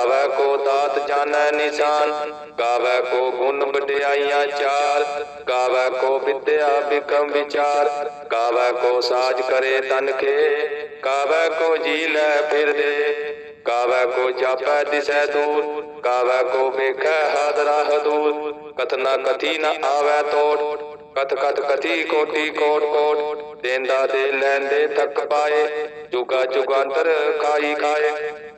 ਕਾਵੈ ਕੋ ਦਾਤ ਜਾਣੈ ਨਿਸ਼ਾਨ ਕਾਵੈ ਕੋ ਗੁਣ ਵਡਿਆਈਆਂ ਚਾਰ ਕਾਵੈ ਕੋ ਵਿਦਿਆ ਬਿਕਮ ਵਿਚਾਰ ਕਾਵੈ ਕੋ ਸਾਜ ਕਰੇ ਤਨ ਕੇ ਕਾਵੈ ਕੋ ਜੀ ਲੈ ਫਿਰਦੇ ਕਾਵੈ ਕੋ ਜਾਪੈ ਦਿਸੈ ਦੂਰ ਕਾਵੈ ਕੋ ਵੇਖੈ ਹਾਦਰਾ ਹਦੂਰ ਕਥਨਾ ਕਥੀ ਨ ਆਵੈ ਤੋੜ ਕਥ ਕਥ ਕਥੀ ਕੋਟੀ ਕੋਟ ਕੋਟ, ਦੇਂਦਾ ਦੇ ਲੈਂਦੇ ਥੱਕ ਪਾਏ, ਜੁਗਾ ਜੁਗਾਂਤਰ ਖਾਈ ਖਾਏ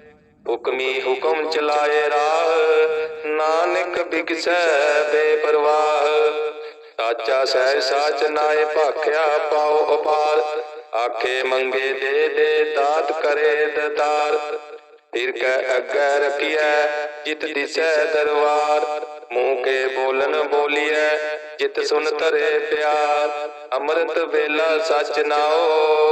ਹੁਕਮੀ ਹੁਕਮ ਚਲਾਏ ਰਾਹ, ਨਾਨਕ ਬਿਕਸੈ ਬੇਪਰਵਾਹ। ਸਾਚਾ ਸਹਿ ਸਾਚ ਨਾਏ ਭਾਖਿਆ ਪਾਉ ਅਪਾਰ ਆਖੇ ਮੰਗੇ ਦੇ ਦੇ ਦਾਤ ਕਰੇ ਦਤਾਰ। ਫਿਰ ਕੈ ਅੱਗੇ ਰਖੀਐ, ਜਿਤ ਦਿਸੈ ਦਰਬਾਰ। ਮੂੰਹ ਕੇ ਬੋਲਨ ਬੋਲੀਐ, ਜਿਤ ਸੁਨ ਧਰੇ ਪਿਆਰ। ਅੰਮ੍ਰਿਤ ਵੇਲਾ ਸਚ ਨਾਓ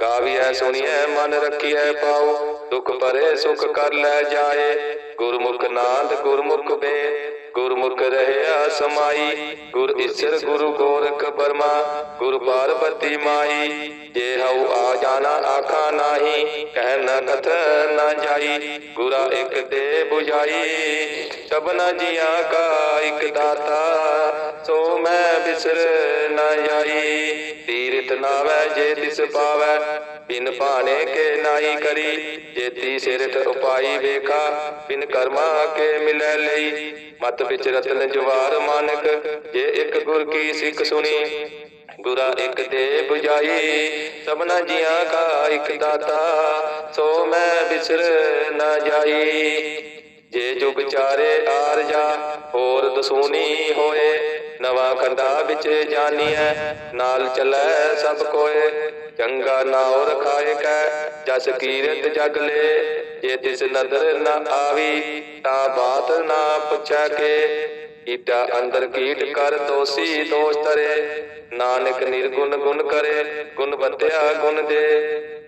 ਕਾਵਿਐ ਸੁਣੀਐ, ਮਨ ਰੱਖੀਐ ਪਾਉ ਦੁਖ ਭਰੇ ਸੁਖ ਕਰ ਲੈ ਜਾਏ। ਗੁਰਮੁਖ ਨਾਦ ਗੁਰਮੁਖ ਬੇ ਗੁਰਮੁਖ ਰਹਿਆ ਸਮਾਈ, ਗੁਰ ਈਸ਼ਰ ਗੁਰੂ ਗੋਰਖ ਬਰਮਾ, ਗੁਰ ਪਾਰਬਤੀ ਮਾਈ। ਜੇ ਹਉ ਆ ਜਾਣਾ ਆਖਾ ਨਾਹੀ, ਕਹਿ ਨ ਕਥ ਨ ਜਾਈ, ਗੁਰਾ ਇੱਕ ਦੇ 부ਝਾਈ ਸਭਨਾ ਜੀਆਂ ਕਾ ਇੱਕ ਦਾਤਾ, ਸੋ ਮੈਂ ਬਿਸਰ ਨ ਜਾਈ। ਤੀਰਥ ਨਾਵੈ ਜੇ ਤਿਸ ਪਾਵੈ, ਬਿਨ ਭਾਣੇ ਕੇ ਨਾਈ ਕਰੀ। ਜੇਤੀ ਸਿਰਠ ਉਪਾਈ ਵੇਖਾ, ਬਿਨ ਕਰਮਾ ਕੇ ਮਿਲੈ ਲਈ। ਮਤ ਵਿੱਚ ਰਤਨ ਜਵਾਰ ਮਾਨਕ, ਜੇ ਇੱਕ ਗੁਰ ਕੀ ਸਿੱਖ ਸੁਣੀ, ਗੁਰਾ ਇੱਕ ਦੇ 부ਝਾਈ ਸਭਨਾ ਜੀਆਂ ਕਾ ਇੱਕ ਦਾਤਾ, ਸੋ ਮੈਂ ਬਿਸਰ ਨਾ ਜਾਈ। ਜੇ ਜੁਗ ਚਾਰੇ ਆਰ ਜਾ ਹੋਰ ਦਸੂਨੀ ਹੋਏ, ਨਵਾਂ ਖੰਡਾ ਵਿੱਚ ਜਾਨੀਐ, ਨਾਲ ਚੱਲੈ ਸਭ ਕੋਏ, ਚੰਗਾ ਨਾਉ ਰਖਾਏ ਕੈ, ਜਸ ਕੀਰਤ ਜਗ ਲੈ। ਜੇ ਤਿਸ ਨਦਰ ਨ ਆਵੀ, ਤਾਂ ਬਾਤ ਨਾ ਪੁੱਛੈ ਕੇ। ਕੀਟਾ ਅੰਦਰ ਕੀਟ ਕਰ ਦੋਸੀ ਦੋਸ਼ ਤਰੇ ਨਾਨਕ ਨਿਰਗੁਣ ਗੁਣ ਕਰੇ, ਗੁਣ ਬੰਦਿਆ ਗੁਣ ਦੇ।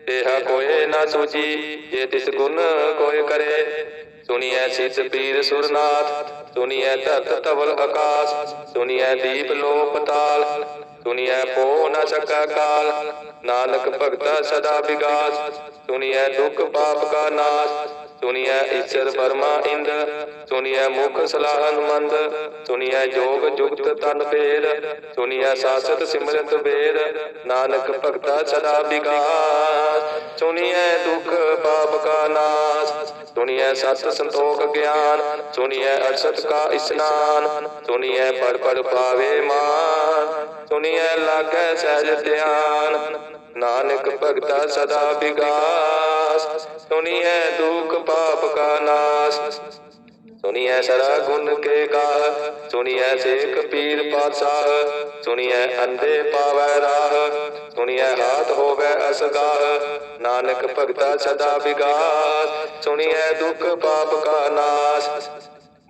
ਤੇਹਾ ਕੋਏ ਨਾ ਸੂਜੀ ਜੇ ਤਿਸ ਗੁਣ ਕੋਏ ਕਰੇ। ਸੁਣੀਐ ਸਿਧ ਪੀਰ ਸੁਰਨਾਥ, ਸੁਣੀਐ ਧਰਤ ਤਵਲ ਆਕਾਸ, ਸੁਣੀਐ ਦੀਪ ਲੋ ਪਤਾਲ ਸੁਣੀਐ ਪੋ ਨ ਸਕਾ ਕਾਲ, ਨਾਨਕ ਭਗਤਾ ਸਦਾ ਵਿਗਾਸ, ਸੁਣੀਐ ਦੁਖ ਪਾਪ ਕਾ ਨਾਸ ਸੁਣੀਐ ਈਸ਼ਰ ਬਰਮਾ ਇੰਦ ਸੁਣੀਐ ਮੁਖ ਸਲਾਹਨ ਮੰਦ ਸੁਣੀਐ ਜੋਗ ਜੁਗਤ ਤਨ ਭੇਦ ਸੁਣੀਐ ਸਾਸਤ ਸਿਮਰਤ ਬੇਰ ਨਾਨਕ ਭਗਤਾ ਸਦਾ ਵਿਗਾਸ ਸੁਣੀਐ ਦੁਖ ਪਾਪ ਕਾ ਨਾਸ ਸੁਣੀਐ ਸਤ ਸੰਤੋਖ ਗਿਆਨ ਸੁਣੀਐ ਅਰਸਤ ਕਾ ਇਸਨਾਨ ਸੁਣੀਐ ਪੜ ਪੜ ਪਾਵੇ ਮਾਨ ਸੁਣੀਐ ਲਾਗੈ ਸਹਿਜ ਧਿਆਨ। ਨਾਨਕ ਭਗਤਾ ਸਦਾ ਵਿਗਾਸ ਸੁਣੀਐ ਦੁਖ ਪਾਪ ਕਾ ਨਾਸ। ਸੁਣੀਐ ਸਰਾ ਗੁਣ ਕੇ ਗਾਹ ਸੁਣੀਐ ਸੇਖ ਪੀਰ ਪਾਤਸ਼ਾਹ। ਸੁਣੀਐ ਅੰਧੇ ਪਾਵੈ ਰਾਹ। ਸੁਣੀਐ ਹਾਥ ਹੋਵੇ ਅਸਗਾਹ। ਨਾਨਕ ਭਗਤਾ ਸਦਾ ਵਿਗਾਸ ਸੁਣੀਐ ਦੁਖ ਪਾਪ ਕਾ ਨਾਸ।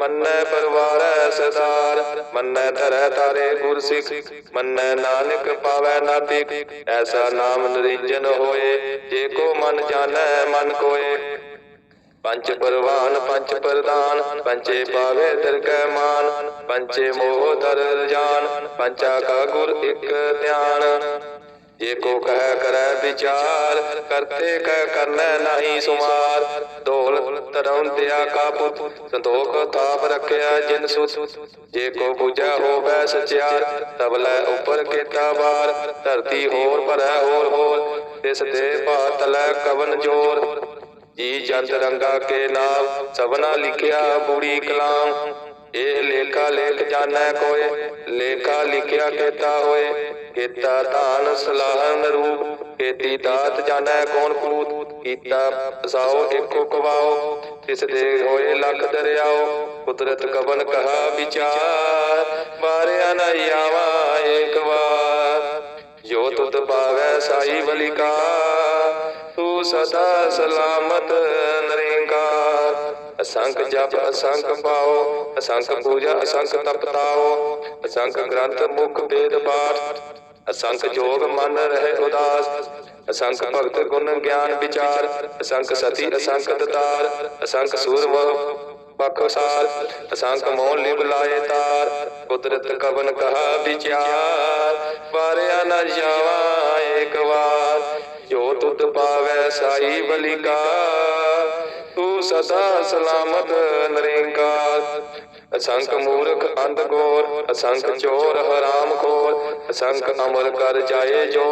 ਮੰਨੈ ਪਰਵਾਰੈ ਸਦਾਰ, ਮੰਨੈ ਧਰੈ ਤਾਰੇ ਗੁਰ ਸਿੱਖ ਮੰਨੈ ਨਾਨਕ ਪਾਵੈ ਨਾਤਿਕ ਐਸਾ ਨਾਮ ਨਿਰੰਜਨ ਹੋਏ, ਜੇ ਕੋ ਮਨ ਜਾਣੈ, ਮਨ ਕੋਏ। ਪੰਚ ਪਰਵਾਨ ਪੰਚ ਪ੍ਰਦਾਨ ਪੰਚੇ ਪਾਵੇ ਦਰਗਹਿ ਮਾਨ। ਪੰਚੇ ਮੋਹ ਦਰ ਜਾਨ ਪੰਚਾ ਕਾ ਗੁਰ ਇਕ ਧਿਆਨ। ਜੇ ਕੋ ਕਹਿ ਕਰੈ ਵਿਚਾਰ, ਕਰਤੇ ਕਹਿ ਕਰਨੈ ਨਹੀਂ ਸੁਮਾਰ। ਢੋਲ ਤਰਉ ਕਾ ਪੁੱਤ, ਸੰਤੋਖ ਤਾਪ ਰਖਿਆ ਜਿਨ ਸੁਤ। ਜੇ ਕੋ ਬੁਝੈ ਹੋਵੈ ਸਚਿਆਰ ਤਬਲੇ ਉਪਰ ਕੀਤਾ ਬਾਰ ਧਰਤੀ ਹੋਰ ਭਰੈ ਹੋਰ ਹੋਰ, ਤਿਸ ਦੇ ਭਾਤ ਲੈ ਕਵਨ ਜੋਰ। ਜੀ ਜੰਤ ਰੰਗਾ ਕੇ ਨਾਮ ਸਭਨਾ ਲਿਖਿਆ ਬੂੜੀ ਕਲਾਮ। ਇਹ ਲੇਖਾ ਲੇਖ ਜਾਣੈ ਕੋਏ, ਲੇਖਾ ਲਿਖਿਆ ਕੀਤਾ ਹੋਏ। ਕੀਤਾ ਧਾਨ ਸਲਾਹਨ ਰੂਪ ਕੀਤੀ ਦਾਤ ਜਾਣੈ ਕੌਣ ਪੂਤ ਕੀਤਾ ਫਸਾਓ ਏਕੋ ਕਵਾਓ ਤਿਸ ਦੇ ਹੋਏ ਲੱਖ ਦਰਿਆਓ ਕੁਦਰਤ ਕਵਨ ਕਹਾ ਵਿਚਾਰ, ਮਾਰਿਆ ਨ ਆਵਾ ਏਕ ਵਾਰ। ਜੋ ਤੁਧ ਪਾਵੈ ਸਾਈ ਬਲਿਕਾ ਤੂੰ ਸਦਾ ਸਲਾਮਤ ਨਰੇਂਗਾ ਅਸੰਖ ਜਪ, ਅਸੰਖ ਪਾਓ ਅਸੰਖ ਪੂਜਾ, ਅਸੰਖ ਤਪਤਾਓ ਅਸੰਖ ਗ੍ਰੰਥ ਮੁਖ ਵੇਦ ਪਾਠ, ਅਸੰਖ ਜੋਗ ਮਨ ਰਹੇ ਉਦਾਸ, ਅਸੰਖ ਭਗਤ ਗੁਣ ਗਿਆਨ ਵਿਚਾਰ, ਅਸੰਖ ਸਤੀ, ਅਸੰਖ ਦਤਾਰ, ਅਸੰਖ ਸੂਰਮ ਬਖਸਾਰ ਅਸੰਖ ਮੋਹ ਲਿਵ ਲਾਏ ਤਾਰ, ਕੁਦਰਤ ਕਵਨ ਕਹਾ ਵਿਚਾਰ, ਵਾਰਿਆ ਨ ਜਾਵਾ ਏਕ ਵਾਰ, ਜੋ ਤੁਧ ਪਾਵੈ ਸਾਈ ਬਲਿਕਾ ਤੂੰ ਸਦਾ ਸਲਾਮਤ ਨਰੇਕਾਰ ਅਸੰਖ ਮੂਰਖ ਅੰਧ ਗੋਰ ਅਸੰਖ ਚੋਰ ਹਰਾਮ ਖੋਰ, ਅਸੰਖ ਅਮਰ ਕਰ ਜਾਏ ਜੋ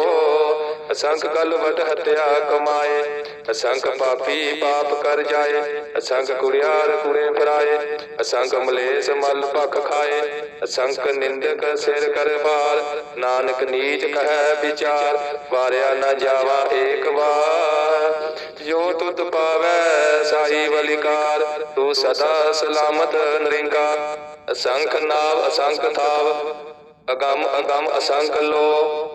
ਅਸੰਖ ਕਲ ਵਟ ਹਤਿਆ ਕਮਾਏ ਅਸੰਖ ਪਾਪੀ ਪਾਪ ਕਰ ਜਾਏ ਅਸੰਖ ਕੁੜਿਆਰ ਕੁੜੇ ਫਰਾਏ ਅਸੰਖ ਮਲੇਸ ਮਲ ਭਖ ਖਾਏ ਅਸੰਖ ਨਿੰਦਕ ਸਿਰ ਕਰ ਭਾਰ, ਨਾਨਕ ਨੀਚ ਕਹੈ ਵਿਚਾਰ, ਵਾਰਿਆ ਨਾ ਜਾਵਾ ਏਕ ਵਾਰ। ਜੋ ਤੁਧ ਪਾਵੈ ਸਾਈ ਬਲਿਕਾਰ ਤੂੰ ਸਦਾ ਸਲਾਮਤ ਨਰਿੰਗਾ ਅਸੰਖ ਨਾਵ ਅਸੰਖ ਥਾਵ, ਅਗੰਮ ਅਗੰਮ ਅਸੰਖ ਲੋ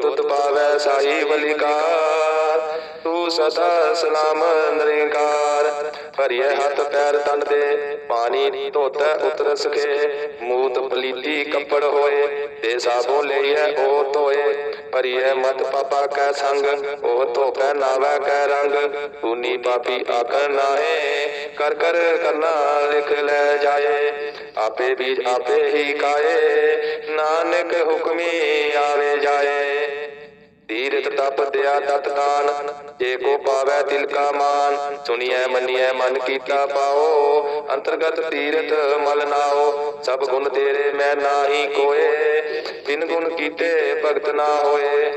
ਜੋ ਤੁਤ ਪਾਵੈ ਸਾਈ ਬਲਿਕਾਰ, ਤੂੰ ਸਦਾ ਸਲਾਮ ਨਰਿੰਕਾਰ। ਭਰੀਏ ਹੱਥ ਪੈਰ ਤਨ ਦੇ, ਪਾਣੀ ਧੋਤੈ ਉਤਰ ਸਕੇ ਮੂਤ ਪਲੀਤੀ ਕੱਪੜ ਹੋਏ, ਤੇ ਸਾਬੋ ਲਈਐ ਉਹ ਧੋਏ। ਭਰੀਏ ਮਤ ਪਾਪਾ ਕੈ ਸੰਗ, ਉਹ ਧੋਪੈ ਨਾਵੈ ਕੈ ਰੰਗ। ਤੂਨੀ ਪਾਪੀ ਆਕਰ ਨਾਹੇ, ਕਰ ਕਰ ਕਰਨਾ ਲਿਖ ਲੈ ਜਾਏ। ਆਪੇ ਬੀਜ ਆਪੇ ਹੀ ਕਾਏ ਨਾਨਕ ਹੁਕਮੀ ਆਵੇ ਜਾਏ। ਤੀਰਥ ਤਪ ਦਿਆ ਤਤ ਦਾਨ ਜੇ ਕੋ ਪਾਵੈ ਦਿਲ ਕਾ ਮਾਨ। ਸੁਣੀਐ, ਮੰਨੀਐ, ਮਨ ਕੀਤਾ ਪਾਓ, ਅੰਤਰਗਤ ਤੀਰਥ ਮਲ ਨਾਓ। ਸਭ ਗੁਣ ਤੇਰੇ ਮੈਂ ਨਾਹੀ ਕੋਏ ਤਿਨ ਗੁਣ ਕੀਤੇ ਭਗਤ ਨਾ ਹੋਏ।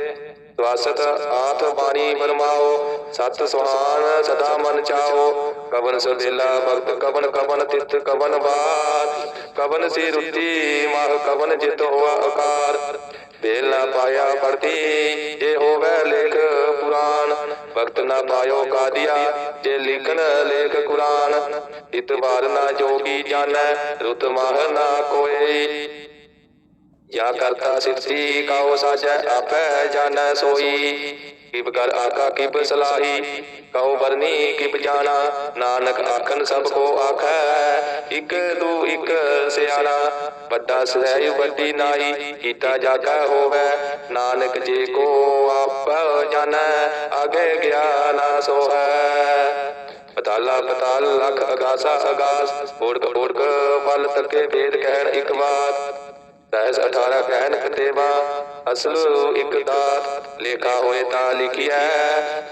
ਸਵਾਸਤ ਆਥ ਬਾਣੀ ਬਰਮਾਓ ਸਤ ਸੁਹਾਨ ਸਦਾ ਮਨ ਚਾਓ। ਕਵਨ ਸਦੇਲਾ ਭਗਤ, ਕਵਨ ਕਵਨ ਤਿਤ, ਕਵਨ ਬਾਤ। ਕਵਨ ਸੀ ਰੁੱਤੀ ਮਾਹ, ਕਵਨ ਜਿਤ ਹੋਆ ਆਕਾਰ ਦੇਲ ਪਾਇਆ ਪੜਤੀ ਜੇ ਹੋਵੇ ਲੇਖ ਪੁਰਾਨ ਵਕਤ ਨਾ ਪਾਇਓ ਕਾਦੀਆ, ਜੇ ਲਿਖਣ ਲੇਖ ਕੁਰਾਨ। ਇਤਵਾਰ ਨਾ ਜੋਗੀ ਜਾਣੈ, ਰੁਤ ਮਾਹ ਨਾ ਕੋਈ ਯਾ ਕਰਤਾ ਸਿਰਤੀ ਕਾਉ ਸਾਜੈ, ਆਪੈ ਜਾਣੈ ਸੋਈ। ਕਿਬ ਕਰ ਆਖਾ ਕਿਬ ਸਲਾਹੀ ਕਉ ਵਰਨੀ ਕਿਬ ਜਾਣਾ, ਨਾਨਕ ਆਖਨ ਸਭ ਕੋ ਆਖੈ, ਇਕ ਦੂ ਇਕ ਸਿਆਣਾ, ਵੱਡਾ ਸਹਿ ਵੱਡੀ ਨਾਹੀ, ਕੀਤਾ ਜਾਗਾ ਹੋਵੇ, ਨਾਨਕ ਜੇ ਕੋ ਆਪ ਜਾਣੈ, ਅਗੇ ਗਿਆਨ ਸੋਹੈ। ਪਤਾਲਾ, ਪਤਾਲ, ਲਖ ਅਗਾਸਾ, ਅਗਾਸ ਓੜਕ ਓੜਕ ਫਲ ਤੱਕੇ ਵੇਦ ਕਹਿਣ ਇਕ ਬਾਤ ਸਹਿਸ 18 ਕਹਿਣ ਕਤੇਵਾ ਅਸਲ ਇੱਕ ਦਾਤ ਲੇਖਾ ਹੋਏ ਤਾਂ ਲਿਖਿਆ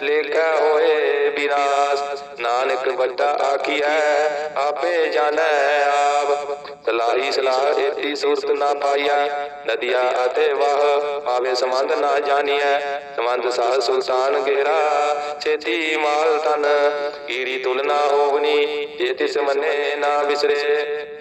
ਲੇਖਾ ਹੋਏ ਵਿਰਾਸ ਨਾਨਕ ਵੱਡਾ ਆਖੀਐ ਆਪੇ ਜਾਣੈ ਆਪ। ਸਲਾਹੀ ਸਲਾਹ ਏਤੀ ਸੁਰਤ ਨਾ ਪਾਈਆ ਨਦੀਆਂ ਅਤੇ ਵਾਹ ਆਵੇ ਸੰਬੰਧ ਨਾ ਜਾਣੀਐ। ਸੰਬੰਧ ਸਾਹ ਸੁਲਤਾਨ ਗੇਰਾ ਛੇਤੀ ਮਾਲ ਤਨ ਕੀਰੀ ਤੁਲਨਾ ਹੋਵਨੀ, ਜੇ ਤਿਸ ਮੰਨੇ ਨਾ ਵਿਸਰੇ।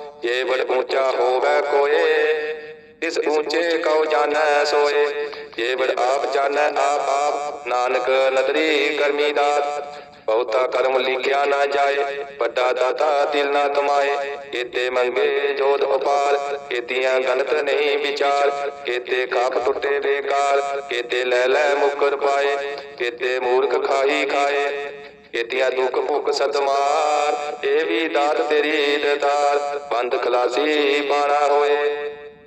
ਜੇ ਬੜ ਉੱਚਾ ਹੋਵੇ ਕੋਏ, ਇਸ ਉੱਚੇ ਕਉ ਜਾਣੈ ਸੋਏ। ਜੇ ਬੜ ਆਪ ਜਾਣੈ ਆਪ ਆਪ, ਨਾਨਕ ਨਦਰੀ ਕਰਮੀ ਦਾਤ। ਬਹੁਤਾ ਕਰਮ ਲਿਖਿਆ ਨਾ ਜਾਏ, ਵੱਡਾ ਦਾਤਾ ਦਿਲ ਨਾ ਤਮਾਏ ਕੀਤੇ ਮੰਗੇ ਜੋਤ ਉਪਾਰ, ਕੀਤੀਆਂ ਗਲਤ ਨਹੀਂ ਵਿਚਾਰ। ਕੀਤੇ ਕਾਪ ਟੁੱਟੇ ਬੇਕਾਰ, ਕੀਤੇ ਲੈ ਲੈ ਮੁਕਰ ਪਾਏ। ਕੀਤੇ ਮੂਰਖ ਖਾਈ ਖਾਏ। ਕੀਤੀਆਂ ਦੁੱਖ ਭੁੱਖ ਸਤਮਾਰ ਇਹ ਵੀ ਦਾਤ ਤੇਰੀ ਦਤਾਰ ਬੰਦ ਖਲਾਸੀ ਬਾਣਾ ਹੋਏ,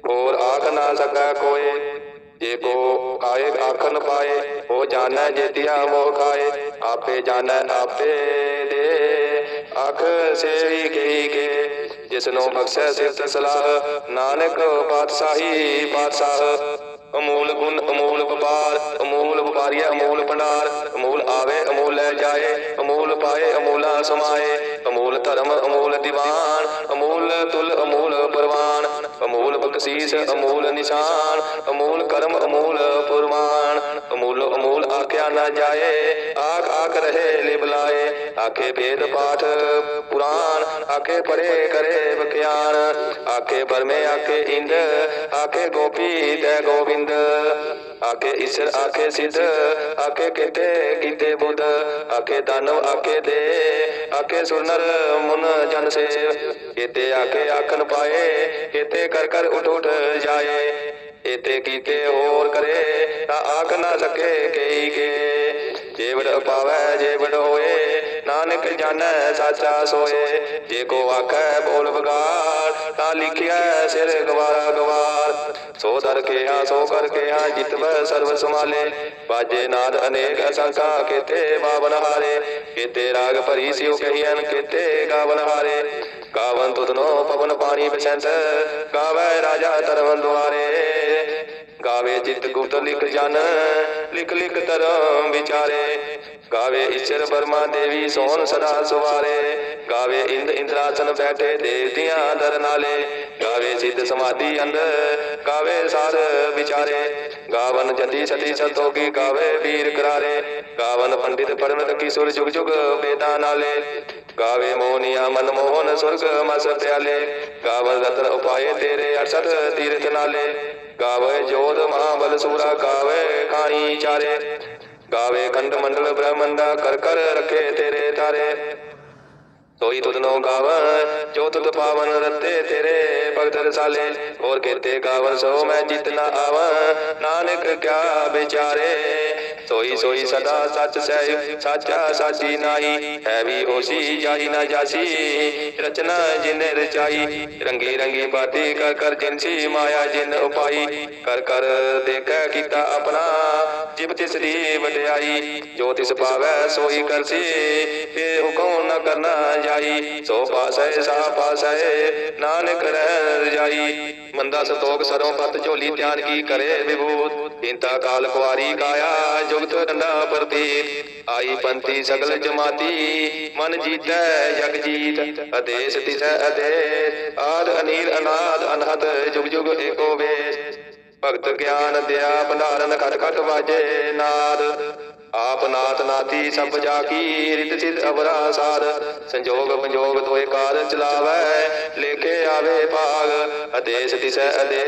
ਹੋਰ ਆਖ ਨਾ ਸਕੈ ਕੋਏ। ਜੇ ਕੋ ਕਾਏ ਆਖਨ ਪਾਏ, ਉਹ ਜਾਣੈ ਜੇਤਿਆ ਮੋਹ ਖਾਏ। ਆਪੇ ਜਾਣੈ, ਆਪੇ ਦੇ। ਆਖ ਸੇਵੀ ਕਹੀ ਕੇ, ਜਿਸ ਨੂੰ ਬਖਸ਼ੈ ਸਿਫਤ ਸਲਾਹ। ਨਾਨਕ ਪਾਤਸ਼ਾਹੀ ਪਾਤਸ਼ਾਹ, ਅਮੂਲ ਗੁਣ, ਅਮੂਲ ਵਪਾਰ, ਅਮੂਲ ਵਪਾਰੀਆ, ਅਮੂਲ ਭੰਡਾਰ। အာပဲအမူလန်ကြရဲ့အမူ ਅਮੂਲ ਪਾਏ ਅਮੂਲਾ ਸਮਾਏ ਅਮੂਲ ਧਰਮ ਅਮੂਲ ਦੀਵਾਨ ਅਮੂਲ ਤੁਲ ਅਮੂਲ ਪਰਵਾਨ ਅਮੂਲ ਬਖਸ਼ੀਸ ਅਮੂਲ ਨਿਸ਼ਾਨ ਅਮੂਲ ਕਰਮ ਅਮੂਲ ਪੁਰਮਾਨ ਅਮੂਲ ਅਮੂਲ ਆਖਿਆ ਨਾ ਜਾਏ ਆਖ ਆਖ ਰਹੇ ਲਿਬਲਾਏ ਆਖੇ ਵੇਦ ਪਾਠ ਪੁਰਾਨ ਆਖੇ ਪਰੇ ਕਰੇ ਵਿਖਿਆਨ ਆਖੇ ਬਰਮੇ ਆਖੇ ਇੰਦ ਆਖੇ ਗੋਪੀ ਤੇ ਗੋਬਿੰਦ ਆਖੇ ਈਸ਼ਰ ਆਖੇ ਸਿੱਧ ਆਖੇ ਕਿਤੇ ਕੀਤੇ ਬੁੱਧ ਆਖੇ ਦਾਨਵ ਆਖੇ ਦੇ ਆਖੇ ਸੁਨਰ ਮੁਨ ਜਨ ਸੇ ਕਿਤੇ ਆਖੇ ਆਖਨ ਪਾਏ ਕਿਤੇ ਕਰ ਕਰ ਉਠ ਉਠ ਜਾਏ। ਇਤੇ ਕੀਤੇ ਹੋਰ ਕਰੇ, ਤਾਂ ਆਖ ਨਾ ਸਕੇ ਕਈ ਕੇ। ਜੇਵੜ ਪਾਵੈ, ਜੇਵੜ ਹੋਏ ਨਾਨਕ ਜਾਣੈ ਸਾਚਾ ਸੋਏ। ਜੇ ਕੋ ਆਖੈ ਬੋਲ ਬਗਾੜ ਤਾਂ ਲਿਖਿਆ ਸਿਰ ਗਵਾਰਾ ਗਵਾਰ। ਸੋ ਦਰ ਕੇ ਆ ਸੋ ਕਰ ਕੇ ਆ ਜਿਤਵ ਸਰਬ ਸਮਾਲੇ ਬਾਜੇ ਨਾਦ ਅਨੇਕ ਅਸੰਖਾ ਕੀਤੇ ਬਾਵਨ ਹਾਰੇ। ਕੀਤੇ ਰਾਗ ਭਰੀ ਸਿਉ ਕਹੀਐਨ, ਕੀਤੇ ਗਾਵਨ ਹਾਰੇ। ਗਾਵਨ ਤੁਧਨੋ ਪਵਨ ਪਾਣੀ ਬਸੰਤ ਗਾਵੇ ਰਾਜਾ ਤਰਵਨ ਦੁਆਰੇ। ਗਾਵੇ ਜਿਤ ਗੁਪਤ ਲਿਖ ਜਨ, ਲਿਖ ਲਿਖ ਧਰਮ ਵਿਚਾਰੇ। ਗਾਵੇ ਈਸ਼ਰ ਬਰਮਾ ਦੇਵੀ ਸੋਹਣ ਸਦਾ ਸੁਵਾਰੇ। ਗਾਵੇ ਇੰਦ ਇੰਦਰਾਸਨ ਬੈਠੇ ਦੇਵਤਿਆਂ ਦਰ ਨਾਲੇ। ਗਾਵੇ ਸਿੱਧ ਸਮਾਧੀ ਅੰਦਰ ਗਾਵੇ ਸਾਰ ਵਿਚਾਰੇ। ਗਾਵਨ ਜਤੀ ਸਤੀ ਸੰਤੋਖੀ ਗਾਵੇ ਵੀਰ ਕਰਾਰੇ। ਗਾਵਨ ਪੰਡਿਤ ਪੜਨਤ ਕਿਸ਼ੋਰ ਜੁਗ ਜੁਗ ਵੇਦਾਂ ਨਾਲੇ। ਗਾਵੇ ਮੋਹਨੀਆ ਮਨ ਮੋਹਨ ਸੁਰਗ ਮਸ ਪਿਆਲੇ। ਗਾਵਨ ਰਤਨ ਉਪਾਏ ਤੇਰੇ 68 ਤੀਰਥ ਨਾਲੇ। ਗਾਵੇ ਜੋਧ ਮਹਾਬਲ ਸੂਰਾ ਗਾਵੇ ਖਾਣੀ ਚਾਰੇ। ਗਾਵੇ ਖੰਡ ਮੰਡਲ ਬ੍ਰਹਮੰਡਾ ਕਰ ਕਰ ਰਖੇ ਤੇਰੇ ਤਾਰੇ ਸੋਈ ਤੁਧਨੋ ਗਾਵਨ ਜੋ ਤੁਧ ਪਾਵਨ ਰਤੇ ਤੇਰੇ ਭਗਤ ਰਸਾਲੇ। ਹੋਰ ਕੀਤੇ ਗਾਵਨ ਸੋ ਮੈਂ ਜਿਤਨਾ ਆਵਨ ਨਾਨਕ ਕਿਆ ਵਿਚਾਰੇ। ਸੋਈ ਸੋਈ ਸਦਾ ਸੱਚ ਸਹਿ ਸਾਚਾ ਸਾਚੀ ਨਾਈ ਹੈ ਵੀ ਹੋਸੀ, ਜਾਈ ਨਾ ਜਾਸੀ। ਰਚਨਾ ਜਿਨੇ ਰਚਾਈ, ਰੰਗੀ ਰੰਗੀ ਬਾਤੀ ਕਰ ਕਰ ਜਿਨਸੀ ਮਾਇਆ ਜਿਨ ਉਪਾਈ। ਕਰ ਕਰ ਦੇਖੈ ਕੀਤਾ ਆਪਣਾ ਜਿਬ ਤਿਸ ਦੀ ਵਡਿਆਈ ਜੋ ਤਿਸ ਪਾਵੈ ਸੋਈ ਕਰਸੀ ਇਹ ਹੁਕਮ ਨ ਕਰਨਾ ਜਾਈ। ਸੋ ਪਾਸੈ, ਸਾ ਪਾਸੈ, ਨਾਨਕ ਰਹਿ ਰਜਾਈ। ਮੰਦਾ ਸੰਤੋਖ ਸਰੋਂ ਪਤ ਝੋਲੀ ਧਿਆਨ ਕੀ ਕਰੇ ਵਿਭੂਤ? ਇੰਤਾ ਕਾਲ ਕੁਆਰੀ ਕਾਇਆ, ਜੁਗਤ ਡੰਡਾ ਪ੍ਰਤੀਤ। ਆਈ ਪੰਥੀ ਸਗਲ ਜਮਾਤੀ, ਮਨ ਜੀਤੈ ਜਗ ਜੀਤ। ਅਦੇਸ ਤਿਸੈ ਅਦੇਸ, ਆਦ ਅਨੀਲ ਅਨਾਦ ਅਨਹਤ ਜੁਗ ਜੁਗ ਏਕੋ ਵੇਸ। ਭਗਤ ਗਿਆਨ ਦਿਆ ਭੰਡਾਰਨ ਖਟ ਖਟ ਵਾਜੇ ਨਾਦ। ਆਪ ਨਾਥ ਨਾਤੀ ਸਭ ਜਾ ਕੀ ਰਿਤ ਸਿਧ ਅਵਰਾ ਸਾਧ ਸੰਜੋਗ ਪੰਜੋਗ ਦੋਏ ਕਾਰ ਚਲਾਵੈ, ਲੇਖੇ ਆਵੇ ਭਾਗ। ਅਦੇਸ ਤਿਸੈ ਅਦੇ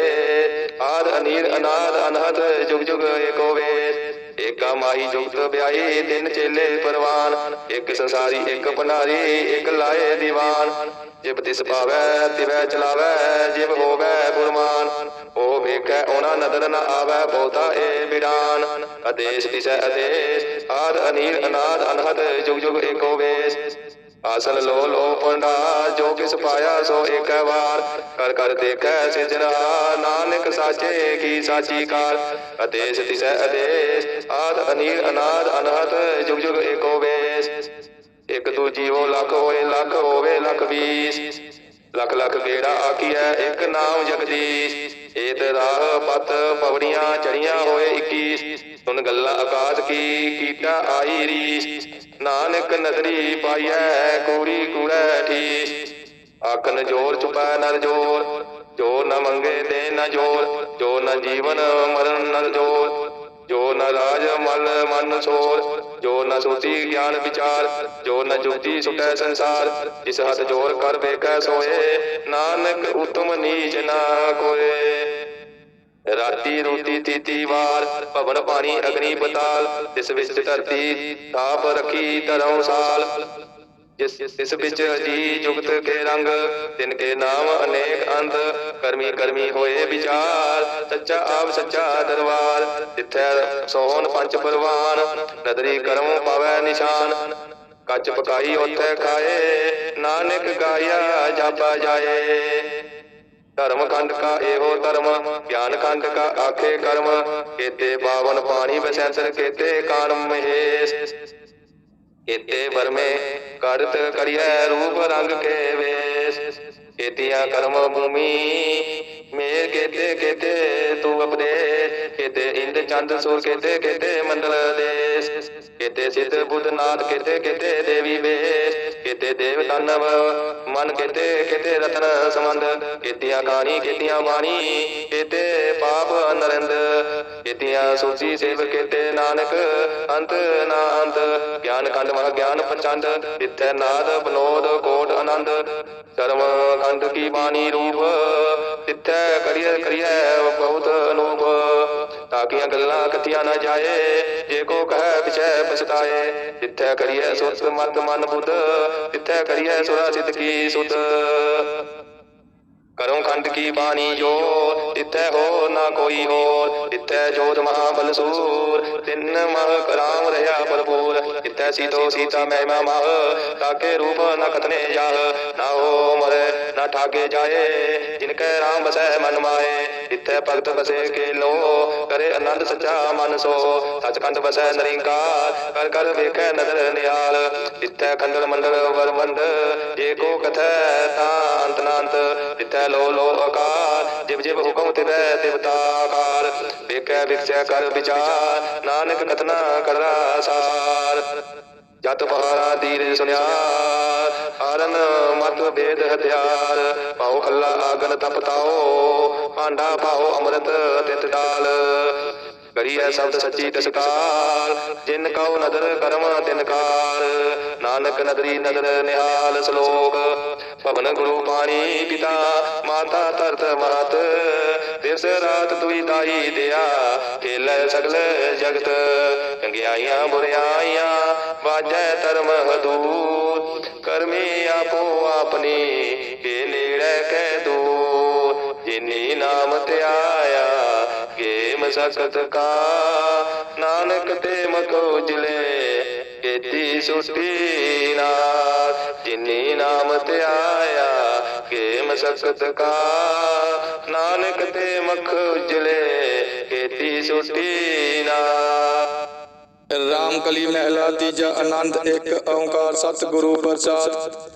ਆਦ ਅਨੀਲ ਅਨਾਦ ਅਨਹਤ ਜੁਗ ਜੁਗ ਏਕੋ ਵੇਸ। ਏਕਾ ਮਾਈ ਜੁਗਤ ਵਿਆਹੀ, ਤਿੰਨ ਚੇਲੇ ਪਰਵਾਨ। ਇੱਕ ਸੰਸਾਰੀ, ਇੱਕ ਭੰਡਾਰੀ ਇੱਕ ਲਾਏ ਦੀਵਾਨ। ਜਿਬ ਤਿਸ ਪਾਵੈ ਤਿਵੈ ਚਲਾਵੈ, ਜਿਬ ਹੋਵੈ ਗੁਰਮਾਨ ਵੇਖੈ, ਉਹਨਾਂ ਨਦਰ ਨ ਆਵੈ ਬਹੁਤਾ ਏ ਬਿਰਾਨ ਆਦੇਸ਼ ਤਿਸੈ ਆਦੇਸ਼, ਆਦ ਅਨੀਲ, ਅਨਾਦ, ਅਨਹਦ ਜੁਗ ਜੁਗ ਏਕੋ ਵੇਸ। ਆਸਲ ਲੋ ਲੋ ਪੰਡਾ ਜੋ ਕਿਸ ਪਾਇਆ ਸੋ ਏਕ ਵਾਰ। ਕਰ ਕਰ ਦੇਖੈ ਸਿਜਰਾ ਨਾਨਕ ਸਾਚੇ ਕੀ ਸਾਚੀ ਕਾਰ। ਆਦੇਸ਼ ਤਿਸੈ ਆਦੇਸ਼, ਆਦ ਅਨੀਲ, ਅਨਾਦ, ਅਨਹਦ ਜੁਗ ਜੁਗ ਏਕੋ ਵੇਸ। ਇੱਕ ਦੂਜੀ ਉਹ ਲੱਖ ਹੋਏ, ਲੱਖ ਹੋਵੇ ਲੱਖ ਵੀਸ ਲੱਖ ਲੱਖ ਗੇੜਾ ਆਕੀਐ ਇੱਕ ਨਾਮ ਜਗਦੀਸ਼। ਏਤ ਰਾਹ ਪਤ ਪਵੜੀਆਂ ਚੜੀਆਂ ਹੋਏ 21 ਸੁਨ ਗੱਲਾਂ ਆਕਾਸ਼ ਕੀ, ਕੀਟਾ ਆਈ ਰੀਸ। ਨਾਨਕ ਨਦਰੀ ਪਾਈਐ, ਕੂੜੀ ਕੂੜੈ ਠੀਸ। ਆਖਨ ਜੋਰ ਚੁਪੈ ਨਰ ਜੋਰ, ਜੋ ਨ ਮੰਗੇ ਦੇ ਨ ਜੋਰ, ਜੋ ਨ ਜੀਵਨ ਮਰਨ ਨਰ ਜੋਰ। ਜੋ ਨ ਰਾਜ ਮਲ ਮਨ ਸੋਰ, ਜੋ ਨ ਸੁਤੀ ਗਿਆਨ ਵਿਚਾਰ, ਜੋ ਨ ਜੁਗਤੀ ਸੁਟੈ ਸੰਸਾਰ ਇਸ ਹੱਥ ਜੋਰ ਕਰ ਵੇਖੈ ਸੋਏ, ਨਾਨਕ ਉਤਮ ਨੀਚ ਨਾ ਕੋਏ। ਰਾਤੀ ਰੋਤੀ ਤੀਤੀ ਵਾਰ, ਭਵਨ ਪਾਣੀ ਅਗਨੀ ਪਤਾਲ ਇਸ ਵਿੱਚ ਧਰਤੀ, ਤਾਪ ਰਖੀ ਧਰਮ ਸਾਲ। ਜਿਸ ਇਸ ਵਿੱਚ ਅਜੀ ਜੁਗਤ ਕੇ ਰੰਗ, ਤਿਨ ਕੇ ਨਾਮ ਅਨੇਕ ਅੰਤ ਕਰਮੀ ਕਰਮੀ ਹੋਏ ਵਿਚਾਰ, ਸੱਚਾ ਆਪ ਸੱਚਾ ਦਰਬਾਰ, ਤਿੱਥੈ ਸੋਹਣ ਪੰਜ ਪਰਵਾਨ, ਨਦਰੀ ਕਰਮ ਪਾਵੈ ਨਿਸ਼ਾਨ। ਕੱਚ ਪਕਾਈ ਉੱਥੇ ਖਾਏ, ਨਾਨਕ ਗਾਇਆ ਜਾਪਾ ਜਾਏ। ਧਰਮ ਖੰਡ ਕਾ ਇਹੋ ਧਰਮ, ਗਿਆਨ ਖੰਡ ਕਾ ਆਖੇ ਕਰਮ, ਕੇਤੇ ਪਾਵਨ ਪਾਣੀ ਬਸੈਂਸਰ ਕੇਤੇ ਕਾਨ ਮਹੇਸ਼। ਕੇਤੇ ਵਰਮੇ ਕਰਤ ਕਰਿਐ ਰੂਪ ਰੰਗ ਕੇ ਵੇਸ। ਕੇਤੀਆਂ ਕਰਮ ਭੂਮੀ ਮੇਰ ਕੇਤੇ ਕੇਤੇ ਤੂੰ ਅਪਦੇ ਕੇਤੇ ਇੰਦ ਚੰਦ ਸੂਰ ਕੇਤੇ ਕੇਤੇ ਮੰਡਲ ਦੇਸ। ਕੇਤੇ ਸਿੱਧ ਬੁੱਧ ਕੇਤੇ ਕੇਤੇ ਦੇਵੀ ਵੇਸ ਕੇਤੇ ਦੇਵ ਦਾਨਵ ਮਨ ਕਿਤੇ ਕੇਤੇ ਰਤਨ ਸਮੰਦ ਕੇਤੀਆਂ ਕਾਣੀ ਕੇਤੀਆਂ ਬਾਣੀ, ਕੇਤੇ ਪਾਪ ਨਰਿੰਦ ਕੇਤੀਆਂ ਸੋਚੀ ਸੇਵ, ਕਿਤੇ ਨਾਨਕ ਅੰਤ ਨਾ ਅੰਤ ਗਿਆਨ ਖੰਡ ਮਹ ਗਿਆਨ ਪ੍ਰਚੰਡ ਤਿੱਥੈ ਨਾਦ, ਬਨੋਦ, ਕੋਟ ਆਨੰਦ। ਕਰਮ ਖੰਡ ਕੀ ਬਾਣੀ ਰੂਪ, ਤਿੱਥੈ ਕਰੀਐ ਕਰੀਐ ਬਹੁਤ ਅਨੂਪ। ਤਾਕੀਆਂ ਗੱਲਾਂ ਕਥੀਆਂ ਨਾ ਜਾਏ, ਜੇ ਕੋ ਕਹੈ ਪਿਛੈ ਪਛਤਾਏ। ਤਿੱਥੈ ਕਰੀਐ ਸੁਰਤ ਮਤ ਮਨ ਬੁੱਧ, ਤਿੱਥੈ ਕਰੀਐ ਸੁਰਾ ਸਿੱਧ ਕੀ ਸੁਧ। ਕਰੋ ਖੰਡ ਕੀ ਬਾਣੀ ਜੋ ਤਿੱਥੈ ਹੋ ਨਾ ਕੋਈ ਹੋਰ। ਤਿੱਥੈ ਜੋਤ ਮਹਾਬਲ ਸੂਰ ਤਿੰਨ ਮਹ ਕਰਾਮ ਰਹਾ ਭਰਪੂਰ। ਤਿੱਥੈ ਸੀਤੋ ਸੀਤਾ ਮਹਿਮਾ ਮਹ, ਤਾਕੇ ਰੂਪ ਨ ਕਤਨੇ ਜਾਹ। ਨਾ ਹੋ ਮਰੇ, ਨਾ ਠਾਗੇ ਜਾਏ ਜਿਨ ਕੈ ਰਾਮ ਬਸੈ ਮਨ ਮਾਏ। ਤਿੱਥੈ ਭਗਤ ਬਸੇ ਕੇ ਲੋ ਕਰੇ ਆਨੰਦ ਸੱਚਾ ਮਨ ਸੋ। ਸਚਖੰਡ ਬਸੈ ਨਰਿੰਕਾਰ, ਕਰ ਕਰ ਵੇਖੈ ਨਦਰ ਨਿਹਾਲ। ਤਿੱਥੈ ਖੰਡਲ ਮੰਡਲ ਵਰਮੰਡ, ਜੇ ਕੋ ਕਥੈ ਤਾਂ ਅੰਤ ਨਾ ਅੰਤ ਲੋ ਲੋ ਆਕਾਰ, ਜਿਵ ਜਿਵ ਹੁਕਮ ਤਿਵੈ ਤਿਵਤਾਕਾਰ ਵੇਖੈ ਵਿਖਸੈ ਕਰ ਵਿਚਾਰ, ਨਾਨਕ ਕਥਨਾ ਕਰਦਾ ਸਾਰ। ਜਤ ਪਹਾਰਾ ਦੀਰ ਸੁਨਿਆ ਆਰਨ ਮਤ ਵੇਦ ਹਥਿਆਰ। ਪਾਉ ਖੱਲਾ ਆਗਨ ਤਪਤਾਓ ਭਾਂਡਾ ਪਾਉ ਅੰਮ੍ਰਿਤ ਤਿਤ ਦਾਲ। ਕਰੀ ਕਰੀਐ ਸ਼ਬਦ ਸੱਚੀ ਤਸਕਾਰ। ਜਿਨ ਕਉ ਨਦਰ ਕਰਮ ਤਿਨ ਕਾਰ। ਨਾਨਕ ਨਦਰੀ ਨਦਰ ਨਿਹਾਲ ਸ਼ਲੋਕ। ਭਵਨ ਗੁਰੂ ਪਾਣੀ ਪਿਤਾ, ਮਾਤਾ ਧਰਤ ਮਾਤ। ਦਿਵਸ ਰਾਤ ਦੁਈ ਦਾਈ ਦਿਆ ਖੇਲੇ ਸਗਲ ਜਗਤ। ਚੰਗਿਆਈਆਂ ਬੁਰਿਆਈਆਂ, ਵਾਜੈ ਧਰਮ ਹਦੂਰ ਕਰਮੀ ਆਪੋ ਆਪਣੀ ਕੇ ਨੇੜੇ ਕਹਿ ਦੂਰ ਜਿਨੀ ਨਾਮ ਧਿਆਇਆ ਗੇਮ ਸਕਤ ਕਾ ਨਾਨਕ ਤੇ ਮਖ ਉਜਲੇ ਕੀਤੀ ਸੁਟੀ ਨਾਥ। ਜਿਨੀ ਨਾਮ ਧਿਆਇਆ ਗੇਮ ਸਕਤ ਕਾ ਨਾਨਕ ਤੇ ਮਖ ਉਜਲੇ ਕੀਤੀ ਸੁਟੀ ਨਾਥ। ਰਾਮ ਕਲੀ ਮਹਿਲਾ ਤੀਜਾ ਆਨੰਦ, ਇੱਕ ਓੰਕਾਰ ਸਤਿਗੁਰੂ ਪ੍ਰਸਾਦ।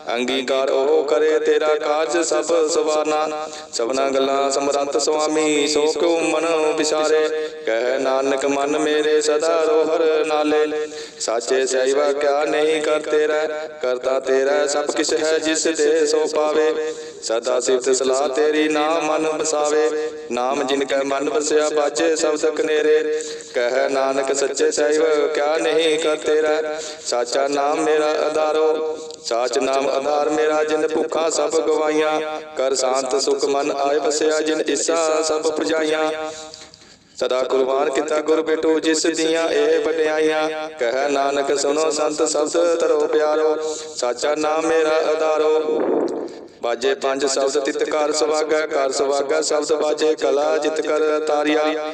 ਅੰਗੀਕਾਰ ਉਹ ਕਰੇ, ਤੇਰਾ ਕਾਰਜ ਸਭ ਸਵਾਰਨਾ। ਸਭਨਾ ਗੱਲਾਂ ਸਮਰੰਤ ਸੁਆਮੀ, ਸੋ ਕਿਉ ਮਨ ਵਿਸਾਰੇ? ਕਹਿ ਨਾਨਕ, ਮਨ ਮੇਰੇ ਸਦਾ ਰੋ ਹਰ ਨਾਲੇ। ਸਾਚੇ ਸਹਿਵਾ ਕਿਆ ਨਹੀਂ ਕਰ ਤੇਰਾ? ਕਰਤਾ ਤੇਰਾ ਸਭ ਕਿਛ ਹੈ ਜਿਸ ਦੇ ਸੋ ਪਾਵੇ। ਸਦਾ ਸਿਫਤ ਸਲਾਹ ਤੇਰੀ ਨਾਮ ਮਨ ਬਸਾਵੇ ਨਾਮ ਜਿਨ ਕੈ ਮਨ ਵਸਿਆ ਬਾਜੇ ਸ਼ਬਦ ਕਨੇਰੇ ਕਹਿ ਨਾਨਕ, ਸੱਚੇ ਸਹਿਬ, ਕਿਆ ਨਹੀਂ ਕਰ ਤੇਰਾ? ਸਾਚਾ ਨਾਮ ਮੇਰਾ ਆਧਾਰੋ ਸਾਚ ਨਾਮ ਆਧਾਰ ਮੇਰਾ, ਜਿਨ ਭੁੱਖਾ ਸਭ ਗਵਾਈਆਂ। ਕਰ ਸ਼ਾਂਤ ਸੁਖ ਮਨ ਆਏ ਬਸਿਆ ਜਿਨ ਇਸਾ ਸਭ ਪੁਜਾਈਆਂ। ਸਦਾ ਕੁਰਬਾਨ ਕੀਤਾ ਗੁਰ ਬੇਟੋ, ਜਿਸ ਦੀਆਂ ਇਹ ਵਡਿਆਈਆਂ। ਕਹਿ ਨਾਨਕ, ਸੁਣੋ ਸੰਤ ਸ਼ਬਦ, ਤਰੋ ਪਿਆਰੋ। ਸਾਚਾ ਨਾਮ ਮੇਰਾ ਆਧਾਰੋ। ਬਾਜੇ ਪੰਜ ਸ਼ਬਦ ਤਿਤ ਕਰ ਸੁਭਾਗਾ ਕਰ ਸੁਭਾਗਾ ਸ਼ਬਦ ਬਾਜੇ ਕਲਾ ਜਿਤ ਕਰ ਤਾਰਿਆ।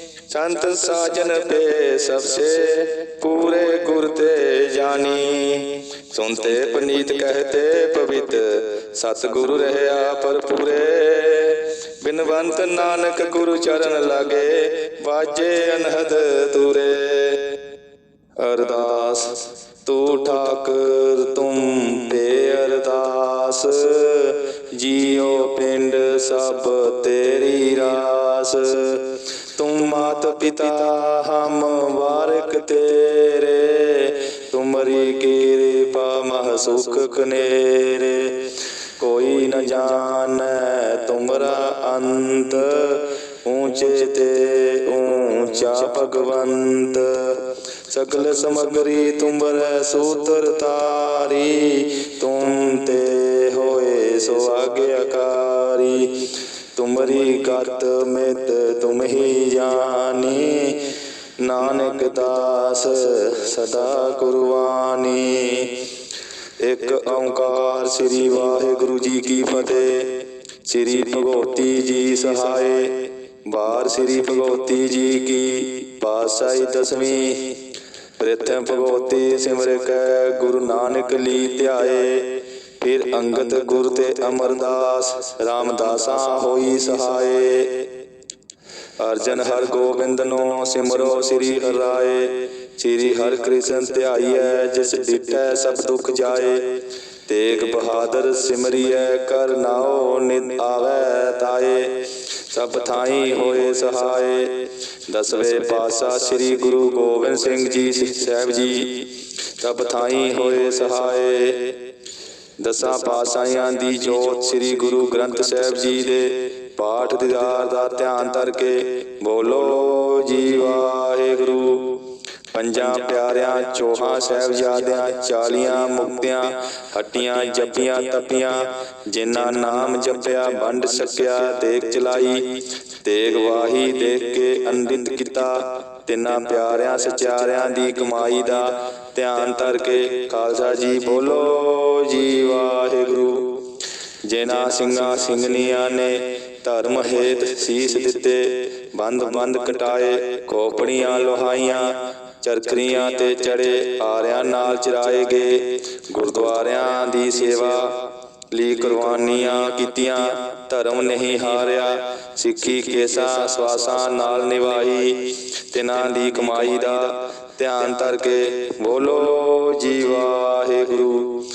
ਸੰਤ ਸਾਜਨ ਪੇ ਸਭਸੇ ਪੂਰੇ ਗੁਰ ਤੇ ਜਾਣੀ ਸੁਨਤੇ ਪਨੀਤ ਕਹਤੇ ਪਵਿੱਤ, ਸਤਿਗੁਰੂ ਰਹਿਆ ਪਰ। ਬਿਨਵੰਤ ਨਾਨਕ ਗੁਰੂ ਚਰਨ ਲਾਗੇ, ਵਾਜੇ ਅਨਹਦ ਤੂਰੇ ਅਰਦਾਸ, ਤੂੰ ਠਾਕਰ ਤੁਮ ਤੇ ਅਰਦਾਸ ਜੀਉ ਪਿੰਡ ਸਭ ਤੇਰੀ ਰਾਸ। ਤੂੰ ਮਾਤ ਪਿਤਾ ਹਮ ਵਾਰਕ ਤੇਰੇ ਤੁਮਰੀ ਕਿਰਪਾ ਮਹ ਸੁਖ ਕਨੇਰੇ ਕੋਈ ਨ ਜਾਣੈ ਤੁਮਰਾ ਅੰਤ ਊਚੇ ਤੇ ਊਂਚਾ ਭਗਵੰਤ ਸ਼ਕਲ ਸਮਗਰੀ ਤੁਮਰੇ ਸੂਤਰ ਤਾਰੀ ਤੁਮ ਤੇ ਹੋਏ ਸੋ ਆਗਿਆਕਾਰੀ ਤੁਮਰੀ ਕਰਤ ਮਿਤ ਤੁਮ ਹੀ ਜਾਣੀ ਨਾਨਕ ਦਾਸ ਸਦਾ ਕੁਰਬਾਨੀ। ਇੱਕ ਓੰਕਾਰ ਸ੍ਰੀ ਵਾਹਿਗੁਰੂ ਜੀ ਕੀ ਫਤਿਹ। ਸ੍ਰੀ ਭਗਵਤੀ ਜੀ ਸਹਾਏ। ਬਾਰ ਸ੍ਰੀ ਭਗਵਤੀ ਜੀ ਕੀ ਪਾਸਾਈ ਦਸਵੀਂ। ਪ੍ਰਥਮ ਭਗਵਤੀ ਸਿਮਰ ਕੈ ਗੁਰੂ ਨਾਨਕ ਲੀ ਧਿਆਏ। ਫਿਰ ਅੰਗਦ ਗੁਰ ਤੇ ਅਮਰਦਾਸ ਰਾਮਦਾਸਾ ਹੋਈ ਸਹਾਏ। ਅਰਜਨ ਹਰ ਗੋਬਿੰਦ ਨੋ ਸਿਮਰੋ ਸ੍ਰੀ ਹਰਿ ਰਾਏ। ਸ੍ਰੀ ਹਰ ਕ੍ਰਿਸ਼ਨ ਧਿਆਈਐ, ਜਿਸ ਡਿਟੈ ਸਭ ਦੁਖ ਜਾਏ। ਤੇਗ ਬਹਾਦਰ ਸਿਮਰਿਐ, ਕਰ ਨਾਉ ਨਿਤ ਆਵੈ ਤਾਏ। ਸਭ ਥਾਈ ਹੋਏ ਸਹਾਏ। ਦਸਵੇਂ ਪਾਤਸ਼ਾਹ ਸ੍ਰੀ ਗੁਰੂ ਗੋਬਿੰਦ ਸਿੰਘ ਜੀ ਸਾਹਿਬ ਜੀ, ਸਭ ਥਾਈ ਹੋਏ ਸਹਾਏ। ਦਸਾਂ ਪਾਤਸ਼ਾਹਾਂ ਦੀ ਜੋਤ ਸ੍ਰੀ ਗੁਰੂ ਗ੍ਰੰਥ ਸਾਹਿਬ ਜੀ ਦੇ ਪਾਠ ਦੀਦਾਰ ਦਾ ਧਿਆਨ ਧਰ ਕੇ ਬੋਲੋ ਜੀ ਵਾਹਿਗੁਰੂ। ਪੰਜਾਂ ਪਿਆਰਿਆਂ ਚੋਹਾਂ ਸਾਹਿਬਜ਼ਾਦਿਆਂ ਚਾਲੀਆਂ ਮੁਕਤਿਆਂ ਹੱਟੀਆਂ ਜੱਪੀਆਂ ਤਪੀਆਂ ਜਿਨ੍ਹਾਂ ਨਾਮ ਜਪਿਆ ਵੰਡ ਸਕਿਆ ਦੇਖ ਚਲਾਈ ਤੇਗ ਵਾਹੀ ਦੇਖ ਕੇ ਅੰਡਿਤ ਕੀਤਾ ਤਿੰਨਾਂ ਪਿਆਰਿਆਂ ਸਚਿਆਰਿਆਂ ਦੀ ਕਮਾਈ ਦਾ ਧਿਆਨ ਧਰ ਕੇ ਖਾਲਸਾ ਜੀ ਬੋਲੋ ਜੀ ਵਾਹਿਗੁਰੂ। ਜਿਨ੍ਹਾਂ ਸਿੰਘਾਂ ਸਿੰਘਨੀਆਂ ਨੇ ਧਰਮ ਹੇਤ ਸੀਸ ਦਿੱਤੇ, ਬੰਦ ਬੰਦ ਕਟਾਏ ਖੋਪੜੀਆਂ ਲੋਹਾਈਆਂ, ਚਰਖਰੀਆਂ ਤੇ ਚੜੇ ਆਰਿਆਂ ਨਾਲ ਚਰਾਏ ਗਏ, ਗੁਰਦੁਆਰਿਆਂ ਦੀ ਸੇਵਾ ਲਈ ਕੁਰਬਾਨੀਆਂ ਕੀਤੀਆਂ, ਧਰਮ ਨਹੀਂ ਹਾਰਿਆ, ਸਿੱਖੀ ਕੇਸਾ ਸਵਾਸਾਂ ਨਾਲ ਨਿਭਾਈ, ਤਿਨਾਂ ਦੀ ਕਮਾਈ ਦਾ ਧਿਆਨ ਧਰ ਕੇ ਬੋਲੋ, ਜੀ ਵਾਹਿਗੁਰੂ।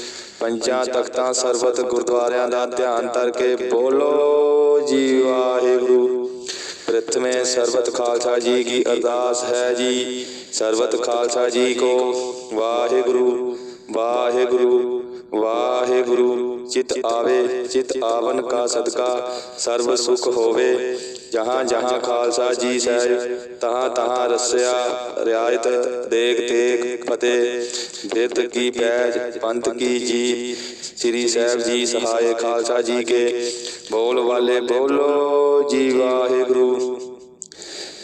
ਪੰਜਾਂ ਤਖਤਾਂ ਸਰਬਤ ਗੁਰਦੁਆਰਿਆਂ ਦਾ ਧਿਆਨ ਧਰ ਕੇ ਬੋਲੋ, ਜੀ ਵਾਹਿਗੁਰੂ। ਪ੍ਰਥਮੇ ਸਰਬਤ ਖਾਲਸਾ ਜੀ ਕੀ ਅਰਦਾਸ ਹੈ ਜੀ। ਸਰਬਤ ਖਾਲਸਾ ਜੀ ਕੋ ਵਾਹਿਗੁਰੂ ਵਾਹਿਗੁਰੂ। ਵਾਹਿਗੁਰੂ ਚਿਤ ਆਵੇ ਚਿਤ ਆਵਨ ਕਾ ਸਦਕਾ ਸਰਬ ਸੁਖ ਹੋਵੇ। ਜਹਾਂ ਜਹਾਂ ਖਾਲਸਾ ਜੀ ਸਹਿ ਤਹਾਂ ਤਹਾਂ ਰਸਿਆ ਰਿਆਇਤ ਦੇਖ ਤੇਗ ਫਤਿਹ ਬਿਰਧ ਕੀ ਪੈਜ ਪੰਥ ਕੀ ਜੀ ਸ੍ਰੀ ਸਾਹਿਬ ਜੀ ਸਹਾਇ ਖਾਲਸਾ ਜੀ ਕੇ। ਬੋਲ ਵਾਲੇ ਬੋਲੋ ਜੀ ਵਾਹਿਗੁਰੂ।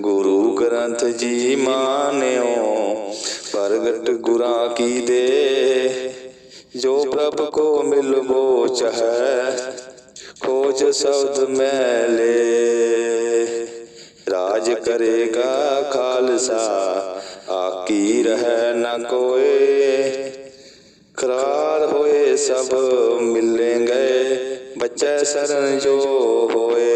ਗੁਰੂ ਗ੍ਰੰਥ ਜੀ ਮਾਨਿਓ, ਪ੍ਰਗਟ ਗੁਰਾਂ ਕੀ ਦੇ। ਜੋ ਪ੍ਰਭ ਕੋ ਮਿਲਵੋ ਚਹੈ ਖੋਜ ਸ਼ਬਦ ਮੈਲੇ ਰਾਜ ਕਰੇਗਾ ਖਾਲਸਾ, ਆਕੀ ਰਹਿ ਨਾ ਕੋਏ। ਕਰਾਰ ਹੋਏ ਸਭ ਮਿਲेंगे ਬੱਚੇ ਸਰਨ ਜੋ ਹੋਏ।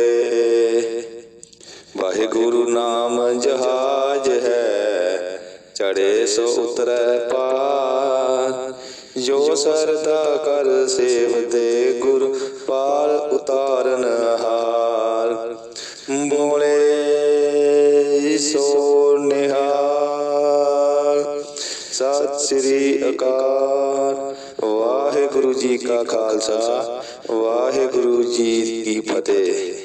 ਵਾਹਿਗੁਰੂ ਨਾਮ ਜਹਾਜ ਹੈ। ਚੜੇ ਸੋ ਉਤਰੈ ਪਾਰ। ਜੋ ਸਰਦਾ ਕਰ ਸੇਵਦੇ ਗੁਰ ਪਾਰ ਉਤਾਰਨ ਹਾਰ। ਬੋਲੇ ਸੋ ਨਿਹਾਲ ਸਤਿ ਸ੍ਰੀ ਅਕਾਲ। ਵਾਹਿਗੁਰੂ ਜੀ ਕਾ ਖਾਲਸਾ। ਵਾਹਿਗੁਰੂ ਜੀ ਕੀ ਫਤਿਹ।